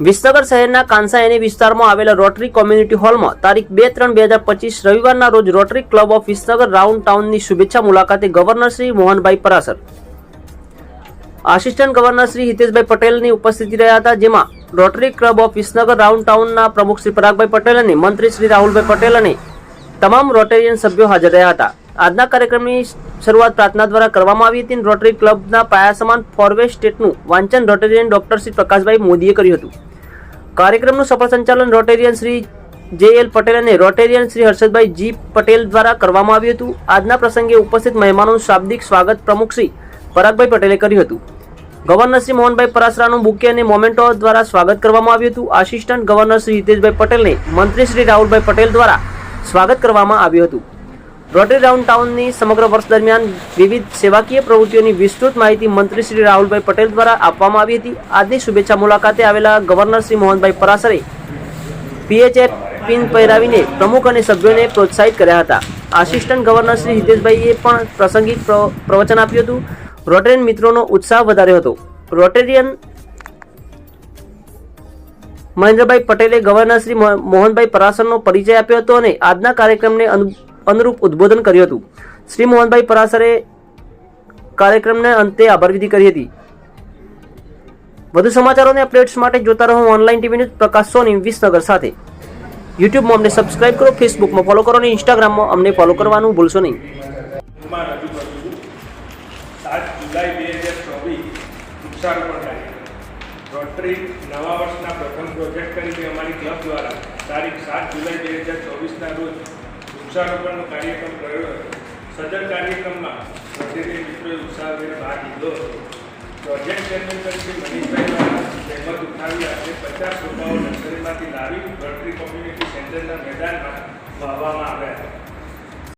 વિસનગર શહેરના કાંસાયની વિસ્તારમાં આવેલા રોટરી કોમ્યુનિટી હોલમાં તારીખ બે ત્રણ બે હજાર પચીસ રવિવારના રોજ Rotary Club of Visnagar round ટાઉનની શુભેચ્છા મુલાકાતે governor Shri Mohanbhai Parasar. Assistant governor Shri Hiteshbhai પટેલની ઉપસ્થિતિ રહ્યા હતા, જેમાં Rotary Club of Visnagar round ટાઉનના પ્રમુખ શ્રી પરાગભાઈ પટેલ અને મંત્રી શ્રી રાહુલભાઈ પટેલ અને તમામ રોટેરિયન સભ્યો હાજર રહ્યા હતા. આજના કાર્યક્રમની શરૂઆત પ્રાર્થના દ્વારા કરવામાં આવી હતી રોટરી ક્લબના પાયા સમાન ફોરવે સ્ટેટનું વાંચન રોટેરિયન ડોક્ટર શ્રી પ્રકાશભાઈ મોદીએ કર્યું હતું. કાર્યક્રમનું સફળ સંચાલન રોટેરિયન શ્રી જે એલ પટેલ અને રોટેરિયન શ્રી હર્ષદભાઈ જી પટેલ દ્વારા કરવામાં આવ્યું હતું. આજના પ્રસંગે ઉપસ્થિત મહેમાનોનું શાબ્દિક સ્વાગત પ્રમુખ શ્રી પરાગભાઈ પટેલે કર્યું હતું. ગવર્નર શ્રી મોહનભાઈ પરાસરાનું બુકે અને મોમેન્ટો દ્વારા સ્વાગત કરવામાં આવ્યું હતું. આસિસ્ટન્ટ ગવર્નર શ્રી હિતેશભાઈ પટેલને મંત્રી શ્રી રાહુલભાઈ પટેલ દ્વારા સ્વાગત કરવામાં આવ્યું હતું. રોટરી રાઉન્ડ ટાઉનની સમગ્ર વર્ષ દરમિયાન વિવિધ સેવાકીય પ્રવૃત્તિઓની વિસ્તૃત માહિતી મંત્રી શ્રી રાહુલભાઈ પટેલ દ્વારા આપવામાં આવી હતી. આજની શુભેચ્છા મુલાકાતે આવેલા ગવર્નર શ્રી મોહનભાઈ પરાસરે પીએચએફ પિન પહેરાવીને પ્રમુખ અને સભ્યોને પ્રોત્સાહિત કર્યા હતા. આસિસ્ટન્ટ ગવર્નર શ્રી હિતેશભાઈએ પણ પ્રાસંગિક પ્ર- પ્રવચન આપ્યું હતું. રોટેરિયન મિત્રોનો ઉત્સાહ વધાર્યો હતો. રોટેરિયન મહેન્દ્રભાઈ પટેલે ગવર્નર શ્રી મોહનભાઈ પરાસરનો પરિચય આપ્યો હતો અને આજના કાર્યક્રમને અનુરૂપ ઉદ્બોધન કર્યું હતું. શ્રી મોહનભાઈ પરાસરે કાર્યક્રમને અંતે આભારવિધિ કરી હતી. વધુ સમાચારોને અપડેટ્સ માટે જોતા રહો online TV news Prakash Soni Visnagar સાથે. યુટ્યુબમાં અમને સબસ્ક્રાઇબ કરો, ફેસબુકમાં ફોલો કરો અને ઇન્સ્ટાગ્રામમાં અમને ફોલો કરવાનું ભૂલશો નહીં. સાત જુલાઈ બે હજાર ચોવીસ વૃક્ષારોપણ કાર્યક્રમ રોટરી નવા વર્ષના પ્રથમ પ્રોજેક્ટ તરીકે અમારી ક્લબ દ્વારા તારીખ સાત જુલાઈ બે હજાર ચોવીસના રોજ વૃક્ષારોપણનો કાર્યક્રમ કર્યો હતો. સદર કાર્યક્રમમાં રોટરી મિત્રોએ ઉત્સાહભેર ભાગ લીધો હતો. પ્રોજેક્ટ ચેરમેન તરીકે મનીષભાઈ દ્વારા ઉઠાવી આજે પચાસ રોપાઓ નર્સરીમાંથી લાવી ગણતરી કોમ્યુનિટી સેન્ટરના મેદાનમાં વાવવામાં આવ્યા હતા.